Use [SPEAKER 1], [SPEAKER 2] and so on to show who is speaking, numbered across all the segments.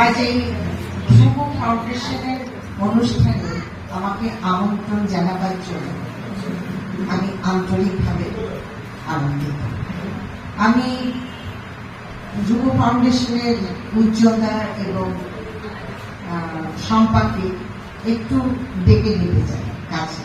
[SPEAKER 1] আজ এই ধ্রুব ফাউন্ডেশনের অনুষ্ঠানে আমাকে আমন্ত্রণ জানাবার জন্য আমি আন্তরিকভাবে আনন্দিত। আমি যুব ফাউন্ডেশনের উজ্জ্বলতা এবং সম্পাকে একটু ডেকে নিতে চাই। কাছে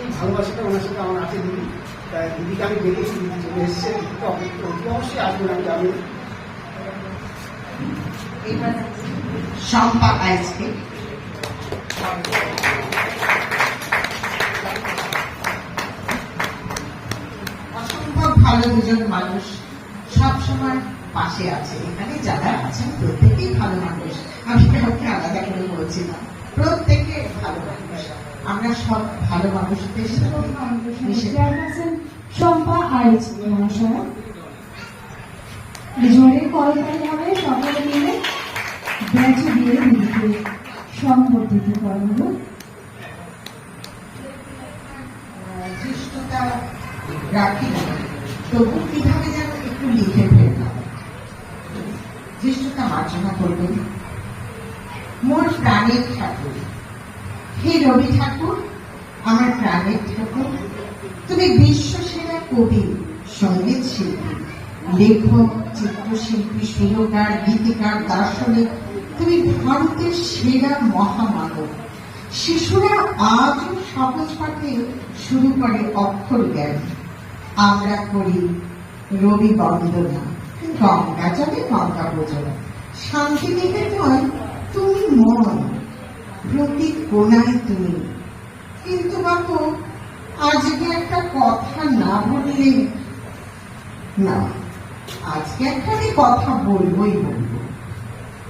[SPEAKER 2] এই ভালোবাসাটা ওনার সাথে আমার আছে দিদি। তাই দিদিকে আমি দেখেছি দিদি চলে এসছে। অতি অবশ্যই আসবেন আমি
[SPEAKER 1] আইসকে অসম্ভব ভালো দুজন মানুষ সবসময় পাশে আছে। এখানে যারা আছেন প্রত্যেকেই ভালো মানুষ আমি কাউকে আলাদা করে বলছি না প্রত্যেকে ভালো মানুষ আমরা সব ভালো মানুষদের সাথে
[SPEAKER 3] আইচ মহাশয়। জোরে করতালি হবে সকলে মিলে ব্যাচ দিয়ে দিদিকে সম্বর্ধিত করা হলো
[SPEAKER 1] রাখি। তবু কীভাবে যেন একটু লিখে ফেললাম। ধৃষ্টতা মার্জনা করবেন। মোর প্রাণের ঠাকুর। হে রবি ঠাকুর, আমার প্রাণের ঠাকুর, তুমি বিশ্ব সেরা কবি, সংগীত শিল্পী, লেখক, চিত্রশিল্পী, সুরকার, গীতিকার, দার্শনিক, তুমি ভারতের সেরা মহামানব। শিশুরা আজও সহজ পাঠে শুরু করে অক্ষর জ্ঞান। আমরা করি রবি বন্দনা, গঙ্গা জলে গঙ্গা বোঝনা শান্তি নিকেতন তুমি মন। প্রতি কোনায় তুমি। কিন্তু বাপু, আজকে একটা কথা না বললে না, আজকে একটা আমি কথা বলবোই বলব।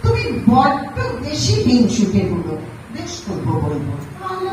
[SPEAKER 1] তুমি বড্ড বেশি হিংসুটে বলো, বেশ করব বলব। ভালো